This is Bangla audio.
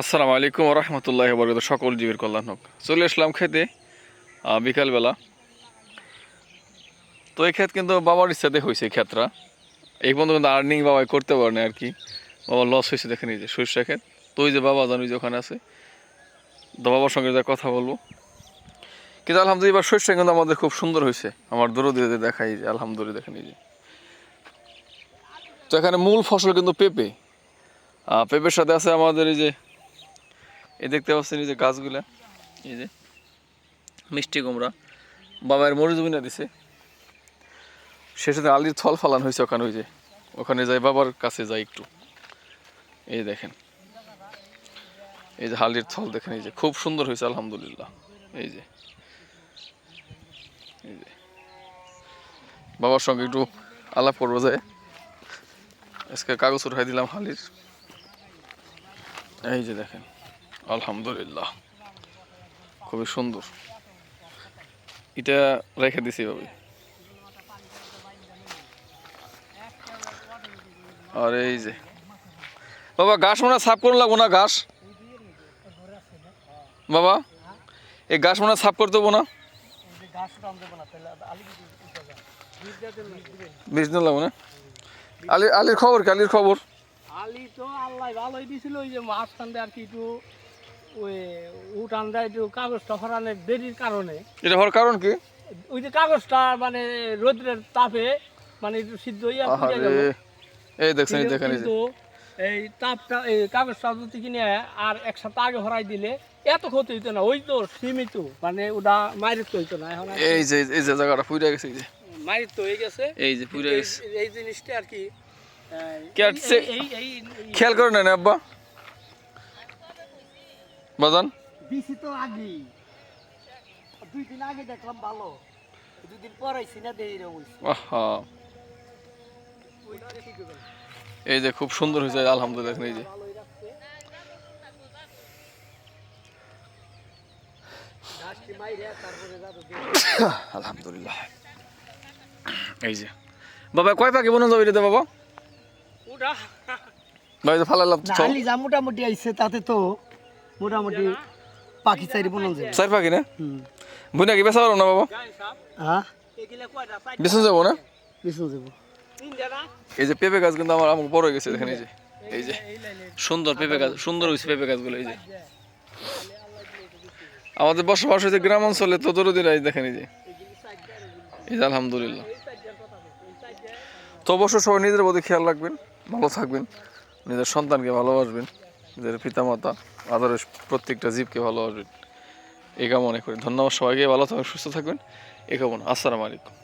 আসসালামু আলাইকুম রহমতুল্লাহ বরকত সকল জীবের কল্যাণ হোক। চলে আসলাম খেতে বিকালবেলা। তো এই ক্ষেত কিন্তু বাবার ইচ্ছাতে হয়েছে এই ক্ষেতটা। এই পর্যন্ত কিন্তু আর্নিং বাবাই করতে পারেনি আর কি। বাবা লস হয়েছে দেখে নিজে সরিষা ক্ষেত। তো ওই যে বাবা জানি যে ওখানে আছে। তো বাবার সঙ্গে যা কথা বলব। কিন্তু আলহামদুলিল্লাহ এবার সরিষা কিন্তু আমাদের খুব সুন্দর হয়েছে। আমার দূর দিয়ে দেখাই যে, আলহামদুলিল্লাহ দেখে নিজে তো এখানে মূল ফসল কিন্তু পেঁপে। পেঁপের সাথে আছে আমাদের এই যে এই দেখতে পাচ্ছেন এই যে গাছগুলা, এই যে মিষ্টি কুমড়া। বাবার মরিচ বিনা দিছে। সাথে আলির থল ফালান হয়েছে ওখানে, ওই যে। ওখানে যাই, বাবার কাছে যাই একটু। এই দেখেন। এই যে হালির থল দেখেন, এই যে খুব সুন্দর হয়েছে, আলহামদুলিল্লাহ। এই যে। এই যে। বাবার সঙ্গে একটু আলাপ করব যায় আজকে কাগজ উঠাই দিলাম হালির। এই যে দেখেন। আলহামদুলিল্লাহ। খুবই সুন্দর। এটা রেখে দিছি ভাবি। আর এই যে। বাবা, ঘাস মনে সাফ করে লাগবো না ঘাস? বাবা, এই ঘাস মনে সাফ করতে হব না? বিশ দিন লাগবো না? আলির আলির খবর কি? আলির খবর? আলি তো আল্লাহ ভালোই দিছিল, ওই যে টানতে আর কি একটু ওই উঠান দেয় একটু কাগজটা ফরানোর দেরির কারণে। এটা হওয়ার কারণ কি? ওই যে কাগজটা মানে রোদ্রের তাপে মানে একটু সিদ্ধ হইয়া এই দেখছেন দেখেন এই কিন্তু এই তাপটা এই কাগজটা যদি কিনে আর এক সপ্তাহ আগে ভরাই দিলে এত ক্ষতি হইতো না ওই তো সীমিত মানে ওটা মারিত হইতো না এখন এই যে এই যে জায়গাটা পুইরা গেছে এই যে। মারিত হয়ে গেছে। এই যে পুইরা গেছে। এই জিনিসটা আর কি খেয়াল করে নেন আব্বা? বাজান? দিছি তো আগেই। দুই দিন আগে দেখলাম ভালো। দুই পরাইছি না আহা। এই যে খুব সুন্দর হয়েছে আলহামদুলিল্লাহ এই যে। আলহামদুলিল্লাহ। এই যে। বাবা কয় পাখি বনো যাবে রে বাবা? ভাই তো ফালালাম মোটামুটি আইছে তাতে তো মোটামুটি পাখি চাইরে বলুন যাবে চার পাখি না? বুনা কি বেচা পারো না বাবা? হ্যাঁ? বেচা যাব না? বিষ্ণু যাব। এই যে পেঁপে গাছ কিন্তু আমার বড় হয়ে গেছে দেখেন এই যে এই যে। সুন্দর পেঁপে গাছ সুন্দর হয়েছে পেঁপে গাছগুলো এই যে। আমাদের বসবাস হয়েছে গ্রাম অঞ্চলে তো দরদিরা এই দেখেন এই যে। এই যে আলহামদুলিল্লাহ। তো অবশ্য সবাই নিজের প্রতি খেয়াল রাখবেন ভালো থাকবেন নিজের সন্তানকে ভালোবাসবেন নিজের পিতামাতা। আদরের প্রত্যেকটা জীবকে ভালোবাসবেন। এই কামনা করি। ধন্যবাদ সবাইকে। ভালো থাকবেন সুস্থ থাকবেন এ কামনা। আসসালামু আলাইকুম।